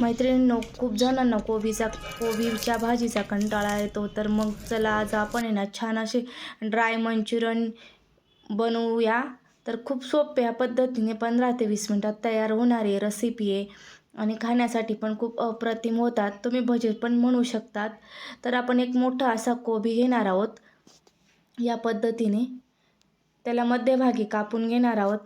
मैत्रिणींनो खूप जणांना कोबीचा कोबीच्या भाजीचा कंटाळा येतो. तर मग चला आज आपण आहे ना छान असे ड्राय मंचुरियन बनवूया. तर खूप सोप्या पद्धतीने पंधरा ते वीस मिनटात तयार होणारी रेसिपी आहे. आणि खाण्यासाठी पण खूप अप्रतिम होतात. तुम्ही भजे पण म्हणू शकतात. तर आपण एक मोठा असा कोबी घेणार आहोत. या पद्धतीने. त्याला मध्यभागी कापून घेणार आहोत.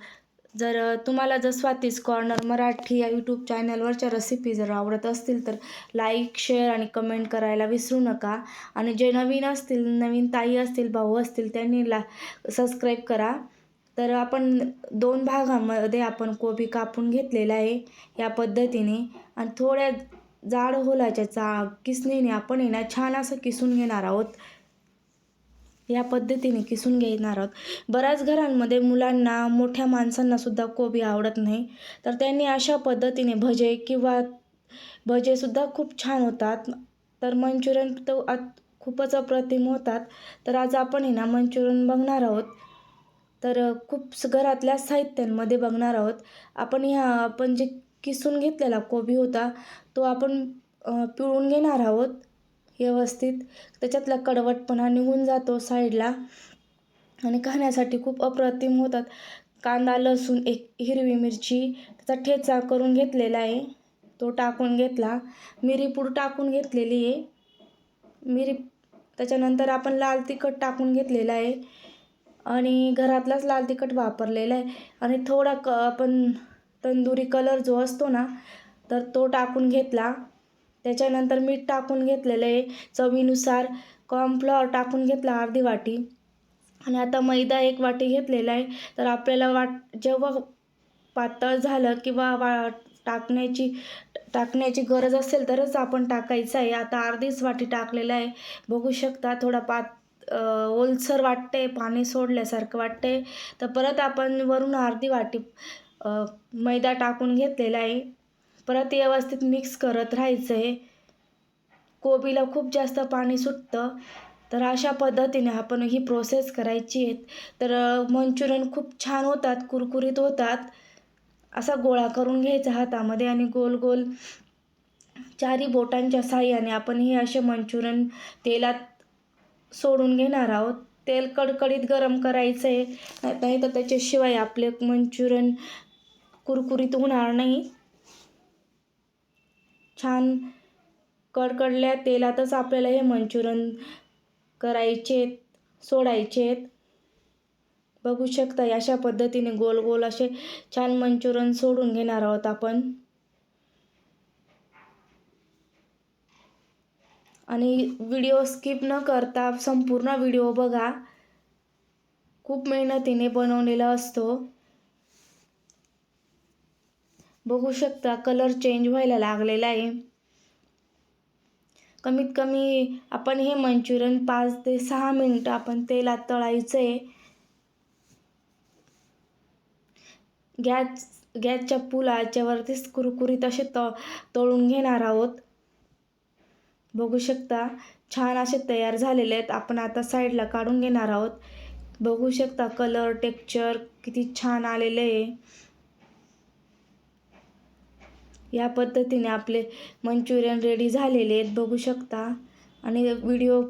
जर तुम्हाला जर स्वातीज कॉर्नर मराठी या यूट्यूब चॅनलवरच्या रेसिपी जर आवडत असतील तर लाईक शेअर आणि कमेंट करायला विसरू नका. आणि जे नवीन असतील नवीन ताई असतील भाऊ असतील त्यांनी ला सबस्क्राईब करा. तर आपण दोन भागामध्ये आपण कोबी कापून घेतलेला आहे या पद्धतीने. आणि थोड्या जाड होलाच्या चा किसणीने आपण आहे ना छान असं किसून घेणार आहोत. या पद्धतीने किसून घेणार आहोत. बऱ्याच घरांमध्ये मुलांना मोठ्या माणसांना सुद्धा कोबी आवडत नाही. तर त्यांनी अशा पद्धतीने भजे किंवा भजेसुद्धा खूप छान होतात. तर मंचुरियन तर खूपच अप्रतिम होतात. तर आज आपण आहे ना मंचुरियन बघणार आहोत. तर खूप स- घरातल्या साहित्यांमध्ये बघणार आहोत. आपण ह्या आपण जे किसून घेतलेला कोबी होता तो आपण पिळून घेणार आहोत. व्यवस्थित. त्याच्यातला कडवटपणा निघून जातो साईडला आणि खाण्यासाठी खूप अप्रतिम होतात. कांदा लसूण एक हिरवी मिरची त्याचा ठेचा करून घेतलेला आहे. तो टाकून घेतला. मिरीपूड टाकून घेतलेली आहे. मिरी त्याच्यानंतर आपण लाल तिखट टाकून घेतलेला आहे. आणि घरातलाच लाल तिखट वापरलेला आहे. आणि थोडा क आपण तंदुरी कलर जो असतो ना तर तो टाकून घेतला. त्याच्यानंतर मीठ टाकून घेतलेलं आहे. चवीनुसार कॉर्नफ्लॉवर टाकून घेतला अर्धी वाटी. आणि आता मैदा एक वाटी घेतलेला आहे. तर आपल्याला वाट जेव्हा पातळ झालं किंवा वा टाकण्याची टाकण्याची गरज असेल तरच आपण टाकायचं आहे. आता अर्धीच वाटी टाकलेलं आहे. बघू शकता थोडा पात ओलसर वाटते पाणी सोडल्यासारखं वाटते तर परत आपण वरून अर्धी वाटी मैदा टाकून घेतलेला आहे. परत व्यवस्थित मिक्स करत राहायचं आहे कोबीला खूप जास्त पाणी सुटतं. तर अशा पद्धतीने आपण ही प्रोसेस करायची आहेत तर मंचुरियन खूप छान होतात कुरकुरीत होतात. असा गोळा करून घ्यायचा हातामध्ये आणि गोल गोल चारी बोटांच्या साह्याने आपण हे असे मंचुरियन तेलात सोडून घेणार आहोत. तेल कडकडीत गरम करायचं आहे नाही तर त्याच्याशिवाय आपले मंचुरियन कुरकुरीत होणार नाही. छान कडकडल्या तेलातच आपल्याला हे मंचुरियन करायचेत सोडायचेत बघू शकता अशा पद्धतीने गोल गोल असे छान मंचुरियन सोडून घेणार आहोत आपण. आणि व्हिडिओ स्किप न करता संपूर्ण व्हिडिओ बघा. खूप मेहनतीने बनवलेला असतो. बघू शकता कलर चेंज व्हायला लागलेला आहे. कमीत कमी आपण हे मंचुरियन पाच ते सहा मिनटं आपण तेलात तळायचं आहे गॅस गॅसच्या पुलाच्यावरतीच कुरकुरीत असे त तळून घेणार आहोत. बघू शकता छान असे तयार झालेले आहेत. आपण आता साईडला काढून घेणार आहोत. बघू शकता कलर टेक्चर किती छान आलेले आहे. या पद्धतीने आपले मंचुरियन रेडी झालेले आहेत. बघू शकता. आणि व्हिडिओ